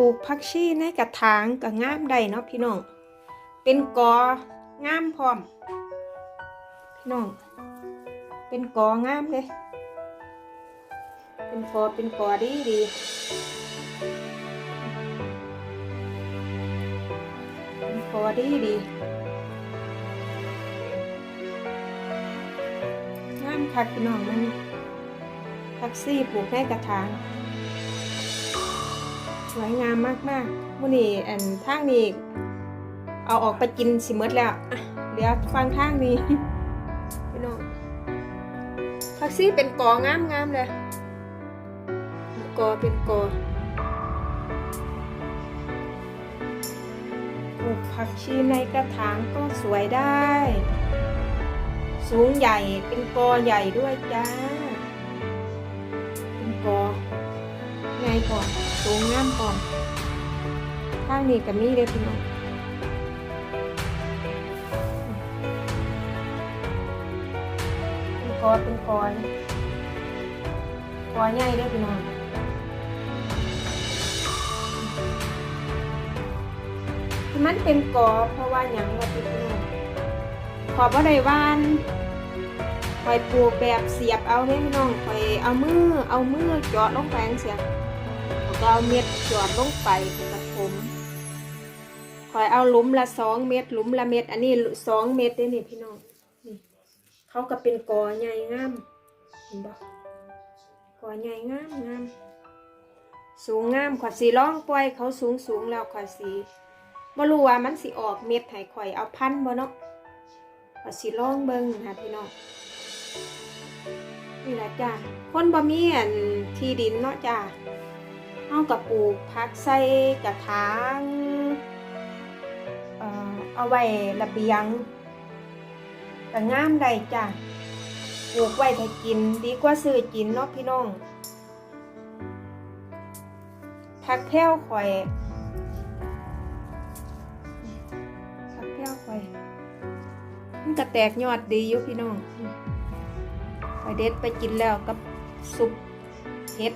ปลูกผักชีในกระถางก็งามได้เนาะพี่น้อง เป็นกองามพร้อม พี่น้อง เป็นกองามเลย เป็นกอเป็นกอดีดีเป็นกอดีดีงามคักพี่น้องมันผักซี่ปลูกในกระถาง สวยงามมากๆมื่อนี้อันทางนี้ เอาออกไปกินสิหมดแล้วอะเดี๋ยวฟังทางนี้พี่น้องผักซี่เป็นกองามงามๆเลยเป็นกอเป็นกอปลูกผักชีในกระถางก็สวยได้ สูงใหญ่เป็นกอใหญ่ด้วยจ้า เป็นกอไงก่อน สูงงามก่อนข้างนี้กับมีเลยพี่น้องเป็นกอเป็นกอนกอใหญ่เลยพี่น้องที่มันเป็นกอเพราะว่าหยังว่าพี่น้องขอบ่ได้วานคอยปลูกแบบเสียบเอาเนี่ยพี่น้องคอยเอามือเอามือเจาะลงไปจังเสีย ก็เอาเม็ดหยอดลงไปเป็นกระผมคอยเอาหลุมละสองเม็ดหลุมละเม็ดอันนี้สองเม็ดเด้นี่พี่น้องนี่เขาก็เป็นกอใหญ่งามเห็นบ่กอใหญ่งามงามสูงงามขอยสีร้องปล่อยเขาสูงสูงแล้วขอยสีบ่รู้ว่ามันสิออกเม็ดให้ข่อยเอาพันบ่เนาะขอยสีร้องเบิ่งนะพี่น้องนี่แหละจ้าคนบ่มีอันที่ดินเนาะจ้า เอากับปลูกพักใส่กระถางเออเอาไว้ระเบียงก็งามได้จ้ะปลูกไว้ถ้ากินดีกว่าซื้อกินเนาะพี่น้องผักแพ้วข่อยผักแพ้วข่อย มันก็แตกยอดดีอยู่พี่น้องข่อยเด็ดไปกินแล้วกับซุปเห็ด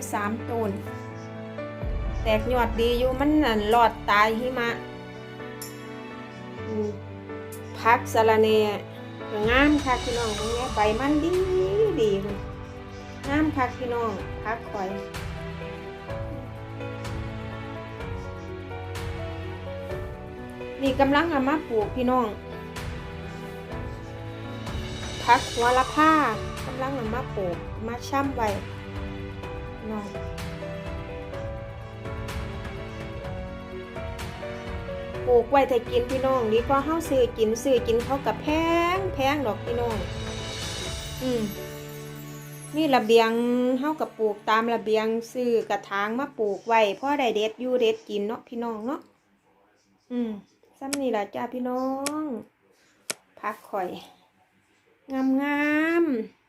อยู่สามต้น แตกยอดดีอยู่มันนั่นรอดตายหิมะพักสะระเนงามคักพี่น้องตรงนี้ใบมันดีดีงามคักพี่น้องพักคอยนี่กำลังเอามาปลูกพี่น้องพักหัวละผ้ากำลังเอามาปลูกมาช่ำไว้ น้องปลูกไว้ถ้ากินพี่น้องดีกว่าเฮาซื้อกินซื้อกินเขากับแพงแพงดอกพี่น้อง อืมนี่ระเบียงเฮากับปลูกตามระเบียงซื้อกระถางมาปลูกไว้เพราะได้เด็ดอยู่เด็ดกินเนาะพี่น้องเนาะอืมซ้ำนี่ล่ะจ้าพี่น้อง พักข่อย งามงามๆ